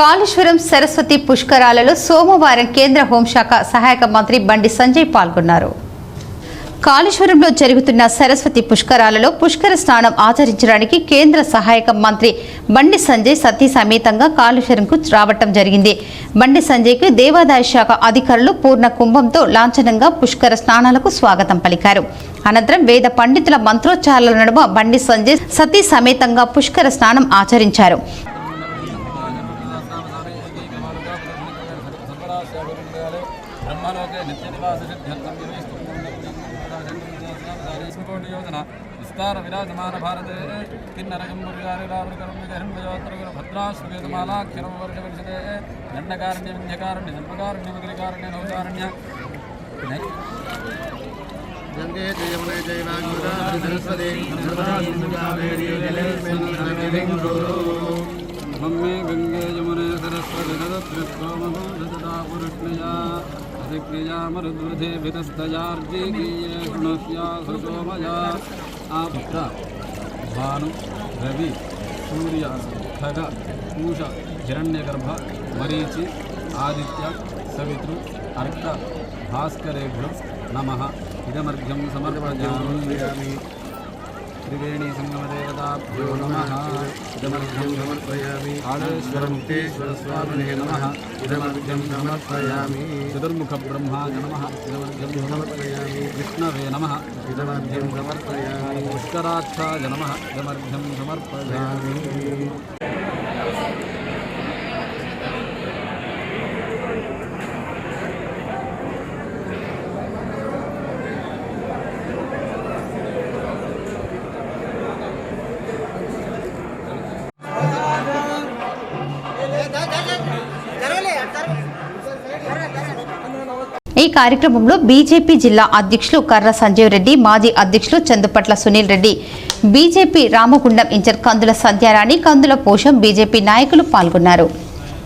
కాళేశ్వరం సరస్వతి పుష్కరాలలో సోమవారం కేంద్ర హోంశాఖ సహాయక మంత్రి బండి సంజయ్ పాల్గొన్నారు. కాళేశ్వరంలో జరుగుతున్న సరస్వతి పుష్కరాలలో పుష్కర స్నానం ఆచరించడానికి కేంద్ర సహాయక మంత్రి బండి సంజయ్ సతీ సమేతంగా కాళేశ్వరంకు రావటం జరిగింది. బండి సంజయ్కు దేవాదాయ శాఖ అధికారులు పూర్ణ కుంభంతో లాంఛనంగా పుష్కర స్నానాలకు స్వాగతం పలికారు. అనంతరం వేద పండితుల మంత్రోచ్చారాల నడుమ బండి సంజయ్ సతీ సమేతంగా పుష్కర స్నానం ఆచరించారు. బ్రహ్మలోకే నిత్యనివాససిద్ధ్యర్థం విస్తార విరాజమాన భారతే కిన్నరగంబుర్గారిరావృకరుణ్యగహిన్వయోత్రగుర భద్రాశ్వవేదమాలాఖ్యరం వర్షవర్షతే దండకారణ్య వింధ్యకారణ్య సర్వకారణ్య మధురికారణ్య నౌకారణ్య గంగే జయమునే జయవాగ్ముదారి సరస్వతి मम्मी गंगे यमुने सरस्वतीपुरुष्णया अधिक्रियामरुद्वधिभितस्तयार्गीये भानु, रवि, सूर्य, खग, पूष हिण्यगर्भ मरीचि आदि सवितृ, अर्क, भास्करेभ्यो नम। इदमर्घ्यम समर्पण त्रिवेणीसङ्गमदेवताभ्यो नम। इदमर्घ्यं समर्पयामि। कालेश्वरमुक्तेश्वरस्वामिने नमः। इदमर्घ्यं समर्पयामि। चतुर्मुखब्रह्माय नमः। इदमर्घ्यं समर्पयामि। विष्णवे नम। इदमर्घ्यं समर्पयामि। पुष्कराक्षाय नम। इदमर्घ्यं समर्पयामि। ఈ కార్యక్రమంలో బీజేపీ జిల్లా అధ్యక్షులు కర్ర సంజీవ్ రెడ్డి మాజీ అధ్యక్షులు Chandupatla Suneel Reddy. BJP Ramagundam incharge Kandula Sandhyarani Kandula Posham BJP నాయకులు పాల్గొన్నారు.